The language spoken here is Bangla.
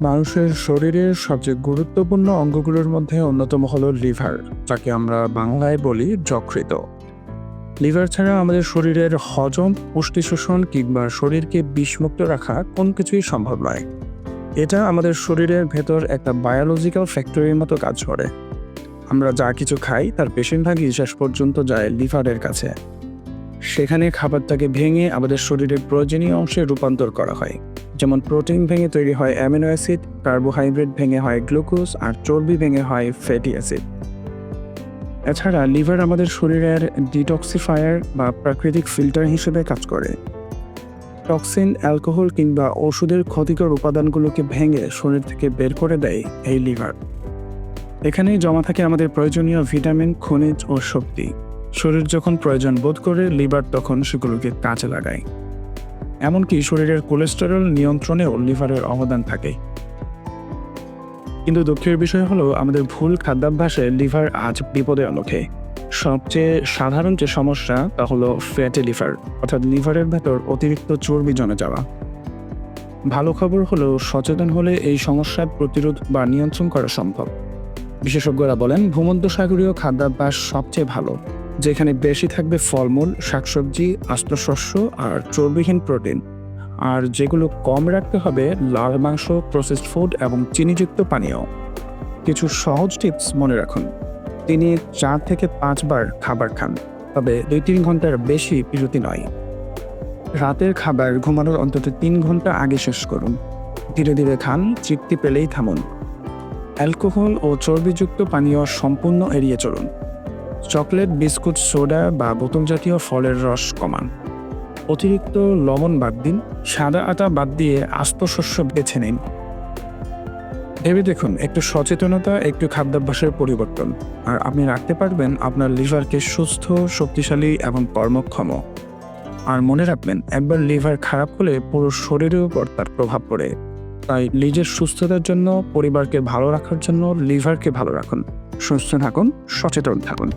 মানুষের শরীরের সবচেয়ে গুরুত্বপূর্ণ অঙ্গগুলোর মধ্যে অন্যতম হলো লিভার, যাকে আমরা বাংলায় বলি যকৃত লিভার ছাড়া আমাদের শরীরের হজম পুষ্টি শোষণ কিংবা শরীরকে বিষমুক্ত রাখা কোন কিছুই সম্ভব নয়। এটা আমাদের শরীরের ভেতর একটা বায়োলজিক্যাল ফ্যাক্টরির মতো কাজ করে। আমরা যা কিছু খাই, তার বেশিরভাগই শেষ পর্যন্ত যায় লিভারের কাছে। সেখানে খাবারটাকে ভেঙে আমাদের শরীরের প্রয়োজনীয় অংশে রূপান্তর করা হয়। যেমন প্রোটিন ভেঙে তৈরি হয় অ্যামিনো অ্যাসিড, কার্বোহাইড্রেট ভেঙে হয় গ্লুকোজ, আর চর্বি ভেঙে হয় ফ্যাটি অ্যাসিড। এছাড়া লিভার আমাদের শরীরের ডিটক্সিফায়ার বা প্রাকৃতিক ফিল্টার হিসেবে কাজ করে। টক্সিন, অ্যালকোহল কিংবা ওষুধের ক্ষতিকর উপাদানগুলোকে ভেঙে শরীর থেকে বের করে দেয় এই লিভার। এখানেই জমা থাকে আমাদের প্রয়োজনীয় ভিটামিন, খনিজ ও শক্তি। শরীর যখন প্রয়োজন বোধ করে, লিভার তখন সেগুলোকে কাজে লাগায়। এমনকি শরীরের কোলেস্টেরল নিয়ন্ত্রণেও লিভারের অবদান থাকে। কিন্তু দুঃখের বিষয় হলো, আমাদের ভুল খাদ্যাভ্যাসে লিভার আজ বিপদে অনখে সবচেয়ে সাধারণ যে সমস্যা, তা হলো ফ্যাটি লিভার, অর্থাৎ লিভারের ভেতর অতিরিক্ত চর্বি জমে যাওয়া। ভালো খবর হলো, সচেতন হলে এই সমস্যার প্রতিরোধ বা নিয়ন্ত্রণ করা সম্ভব। বিশেষজ্ঞরা বলেন, ভূমধ্যসাগরীয় খাদ্যাভ্যাস সবচেয়ে ভালো। যেখানে বেশি থাকবে ফলমূল, শাকসবজি, আস্ত শস্য আর চর্বিহীন প্রোটিন। আর যেগুলো কম রাখতে হবে লাল মাংস প্রসেসড ফুড এবং চিনিযুক্ত পানীয়। কিছু সহজ টিপস মনে রাখুন। তিনি চার থেকে পাঁচবার খাবার খান, তবে দুই তিন ঘণ্টার বেশি বিরতি নয়। রাতের খাবার ঘুমানোর অন্তত তিন ঘণ্টা আগে শেষ করুন। ধীরে ধীরে খান, তৃপ্তি পেলেই থামুন। অ্যালকোহল ও চর্বিযুক্ত পানীয় সম্পূর্ণ এড়িয়ে চলুন। চকলেট, বিস্কুট, সোডা বা বোতল জাতীয় ফলের রস কমান। অতিরিক্ত লবণ বাদ দিন, সাদা আটা বাদ দিয়ে আস্ত শস্য বেছে নিন। ভেবে দেখুন, একটু সচেতনতা, একটু খাদ্যাভ্যাসের পরিবর্তন। আর আপনি রাখতে পারবেন আপনার লিভারকে সুস্থ, শক্তিশালী এবং কর্মক্ষম। আর মনে রাখবেন, একবার লিভার খারাপ হলে পুরো শরীরের উপর তার প্রভাব পড়ে। তাই নিজের সুস্থতার জন্য, পরিবারকে ভালো রাখার জন্য লিভারকে ভালো রাখুন। সুস্থ থাকুন সচেতন থাকুন।